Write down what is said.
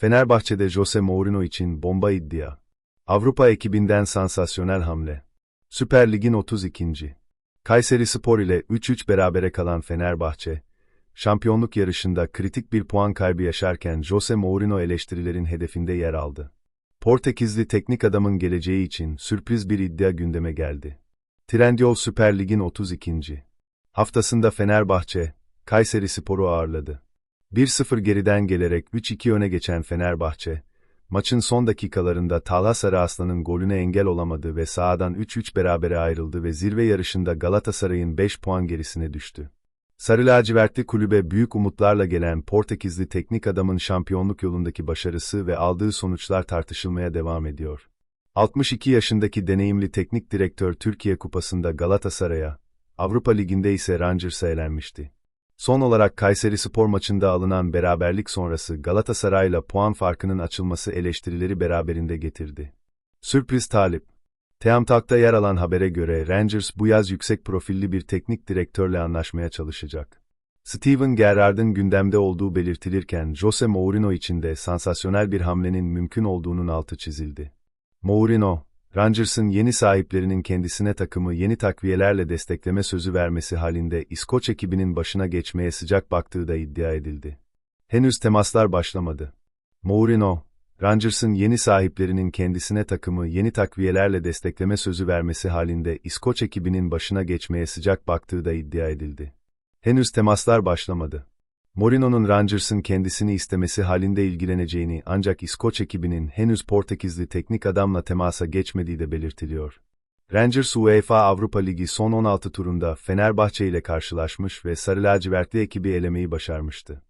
Fenerbahçe'de Jose Mourinho için bomba iddia. Avrupa ekibinden sansasyonel hamle. Süper Lig'in 32. Kayseri Spor ile 3-3 berabere kalan Fenerbahçe, şampiyonluk yarışında kritik bir puan kaybı yaşarken Jose Mourinho eleştirilerin hedefinde yer aldı. Portekizli teknik adamın geleceği için sürpriz bir iddia gündeme geldi. Trendyol Süper Lig'in 32. haftasında Fenerbahçe, Kayseri Spor'u ağırladı. 1-0 geriden gelerek 3-2 öne geçen Fenerbahçe, maçın son dakikalarında Talha Sarıaslan'ın golüne engel olamadı ve sahadan 3-3 berabere ayrıldı ve zirve yarışında Galatasaray'ın 5 puan gerisine düştü. Sarı lacivertli kulübe büyük umutlarla gelen Portekizli teknik adamın şampiyonluk yolundaki başarısı ve aldığı sonuçlar tartışılmaya devam ediyor. 62 yaşındaki deneyimli teknik direktör Türkiye Kupası'nda Galatasaray'a, Avrupa Ligi'nde ise Rangers'a elenmişti. Son olarak Kayseri Spor maçında alınan beraberlik sonrası Galatasaray'la puan farkının açılması eleştirileri beraberinde getirdi. Sürpriz talip. Teamtalk'ta yer alan habere göre Rangers bu yaz yüksek profilli bir teknik direktörle anlaşmaya çalışacak. Steven Gerrard'ın gündemde olduğu belirtilirken Jose Mourinho için de sansasyonel bir hamlenin mümkün olduğunun altı çizildi. Mourinho, Rangers'ın yeni sahiplerinin kendisine takımı yeni takviyelerle destekleme sözü vermesi halinde İskoç ekibinin başına geçmeye sıcak baktığı da iddia edildi. Henüz temaslar başlamadı. Mourinho, Rangers'ın yeni sahiplerinin kendisine takımı yeni takviyelerle destekleme sözü vermesi halinde İskoç ekibinin başına geçmeye sıcak baktığı da iddia edildi. Henüz temaslar başlamadı. Mourinho'nun Rangers'ın kendisini istemesi halinde ilgileneceğini ancak İskoç ekibinin henüz Portekizli teknik adamla temasa geçmediği de belirtiliyor. Rangers UEFA Avrupa Ligi son 16 turunda Fenerbahçe ile karşılaşmış ve Sarı Lacivertli ekibi elemeyi başarmıştı.